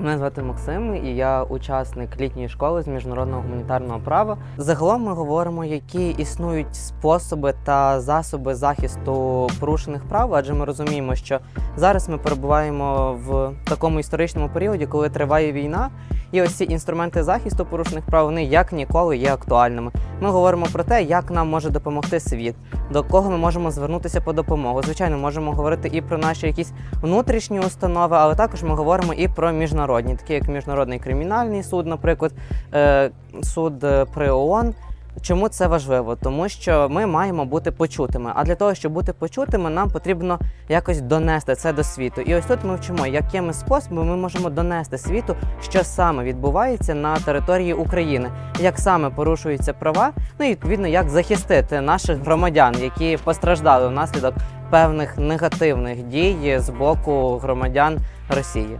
Мене звати Максим, і я учасник літньої школи з міжнародного гуманітарного права. Загалом ми говоримо, які існують способи та засоби захисту порушених прав, адже ми розуміємо, що зараз ми перебуваємо в такому історичному періоді, коли триває війна, і ось ці інструменти захисту порушених прав вони як ніколи є актуальними. Ми говоримо про те, як нам може допомогти світ, до кого ми можемо звернутися по допомогу. Звичайно, можемо говорити і про наші якісь внутрішні установи, але також ми говоримо і про міжнародні, такі як міжнародний кримінальний суд, наприклад, е, суд е, при ООН. Чому це важливо? Тому що ми маємо бути почутими. А для того, щоб бути почутими, нам потрібно якось донести це до світу. І ось тут ми вчимо, якими способами ми можемо донести світу, що саме відбувається на території України, як саме порушуються права, ну і відповідно як захистити наших громадян, які постраждали внаслідок певних негативних дій з боку громадян Росії.